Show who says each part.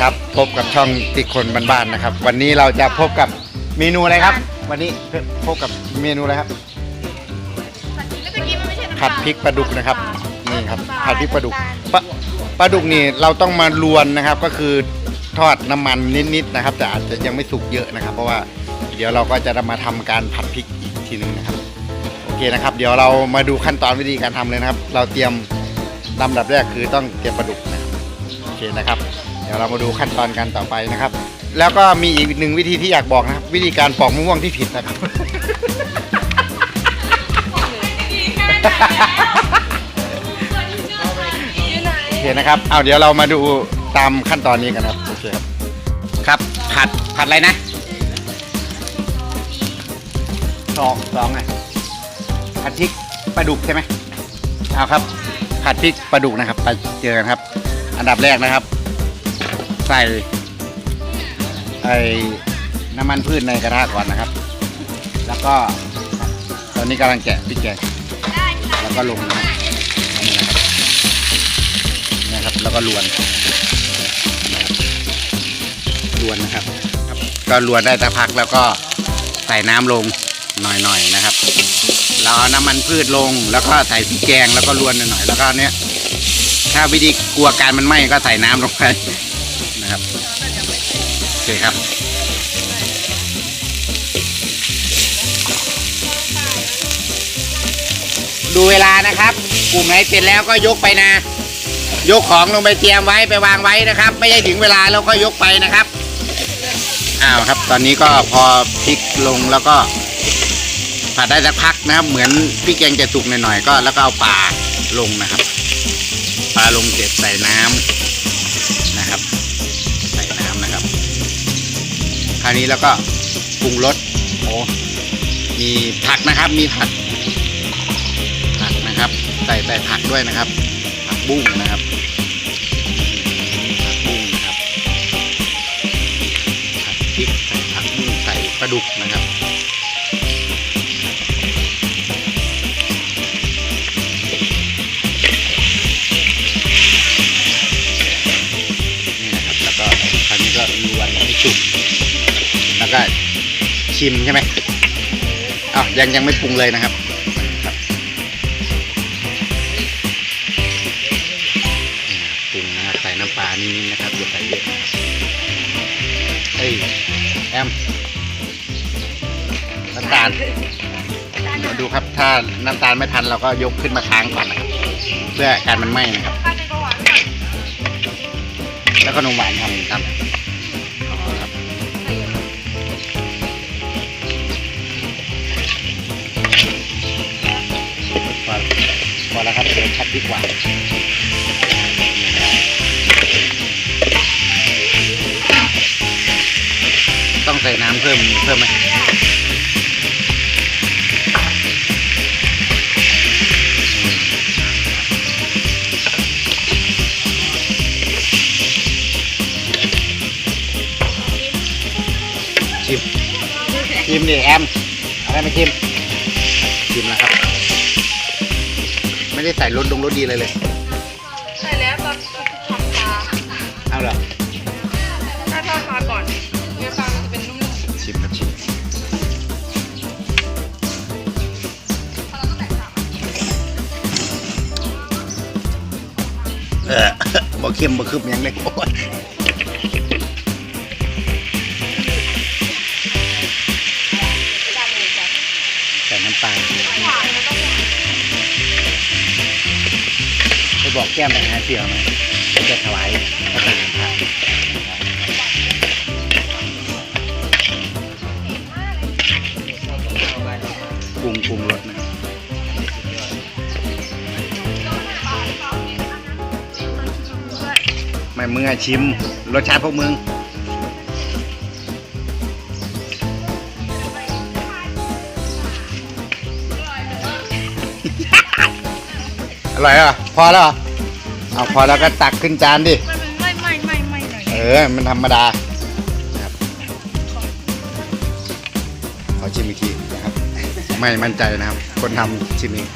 Speaker 1: ครับพบกับช่องติดคนบ้านๆนะครับ วันนี้เราจะพบกับเมนูอะไรครับ วันนี้พบกับเมนูอะไรครับ ผัดพริกปลาดุกนะครับนี่ครับผัดพริกปลาดุกปลาปลาดุกนี่เราต้องมาลวนนะครับ ก็คือทอดน้ำมันนิดๆนะครับ แต่อาจจะยังไม่สุกเยอะนะครับ เพราะว่าเดี๋ยวเราก็จะมาทำการผัดพริกอีกทีหนึงนะครับโอเคนะครับ เดี๋ยวเรามาดูขั้นตอนวิธีการทำเลยนะครับ เราเตรียมลำดับแรกคือต้องเตรียมปลาดุกนะครับโอ เคนะครับ เดี๋ยวเรามาดูขั้นตอนกันต่อไปนะครับ แล้วก็มีอีกหนึ่งวิธีที่อยากบอกนะครับ วิธีการปอกมะม่วงที่ผิดนะครับ โอเคนะครับ เอาเดี๋ยวเรามาดูตามขั้นตอนนี้กันครับโอเคครับ ครับผัดผัดอะไรนะสองสองไงผัดพริกปลาดุกใช่ไหมเอาครับ ผัดพริกปลาดุกนะครับ ไปเจอกันครับ อันดับแรกนะครับ ใส่ไอ้น้ำมันพืชในกระทะก่อนนะครับ แล้วก็ตอนนี้กำลังแกะพริกแกงแล้วก็ลงนะครับอันนี้นะครับนะครับ แล้วก็ลวนนะครับลวนนะครับครับ ก็ลวนได้สักพักแล้วก็ใส่น้ำลงหน่อยๆนะครับเราเอาน้ำมันพืชลงแล้วก็ใส่พริกแกงแล้วก็ลวนหน่อยๆแล้วก็เนี้ย ถ้าวิธีกลัวการมันไหม้ก็ใส่น้ำลงไปนะครับโอเคครับดูเวลานะครับ กลุ่มไหนเสร็จแล้วก็ยกไปนะ ยกของลงไปเตรียมไว้ไปวางไว้นะครับ ไม่ใช่ถึงเวลาแล้วก็ยกไปนะครับอ้าวครับ ตอนนี้ก็พอพลิกลงแล้วก็ผัดได้สักพักนะครับ เหมือนพี่แกงจะสุกหน่อยๆก็แล้วก็เอาปลาลงนะครับ ปลาลงเสร็จใส่น้ำนะครับ ใส่น้ำนะครับ คราวนี้แล้วก็ปรุงรสโอ้มีผักนะครับ มีผัก ผักนะครับ ใส่ใส่ผักด้วยนะครับ ผักบุ้งนะครับผักบุ้งนะครับผัดพริกใส่ผักบุ้งใส่ปลาดุกนะครับ แล้วก็ชิมใช่ไหมอ้าวยังยังไม่ปรุงเลยนะครับปรุงนะครับใส่น้ำปลานิดๆนะครับอย่าใส่เยอะเฮ้ยแอมน้ำตาลเดี๋ยวดูครับถ้าน้ำตาลไม่ทันเราก็ยกขึ้นมาค้างก่อนนะครับเพื่อการมันไหม้นะครับ แล้วก็นมหวานทำครับ ดีกว่าต้องใส่น้ำเพิ่มเพิ่มไหมชิมชิมดิแอมเอาอะไรมาชิมชิมแล้วครับ ไม่ได้ใส่รสดงรสดีเลยเลย
Speaker 2: ใช่แล้วตอนทำปลา
Speaker 1: เอาเหรอ
Speaker 2: ถ้าทอดปลาก่อนเนื้อปลามันจะเป็นนุ่ม
Speaker 1: ชิมครับชิมเออบ่เค็มบ่คืบหยังเลยโอ้ย บอกแก้มไปหาเสี่ยวไหมจะถวายพระทหารพระปรุงปรุงรสนะไม่มึงอะชิมรสชาติพวกมึงอร่อยอะพอแล้วเหรอ เอาพอแล้วก็ตักขึ้นจานดิ
Speaker 2: มันเป็นไม่ไม่ไม่ไม่หน่อย
Speaker 1: เออ มันธรรมดาครับขอชิมอีกทีนะครับ ไม่มั่นใจนะครับ คนทำชิมเอง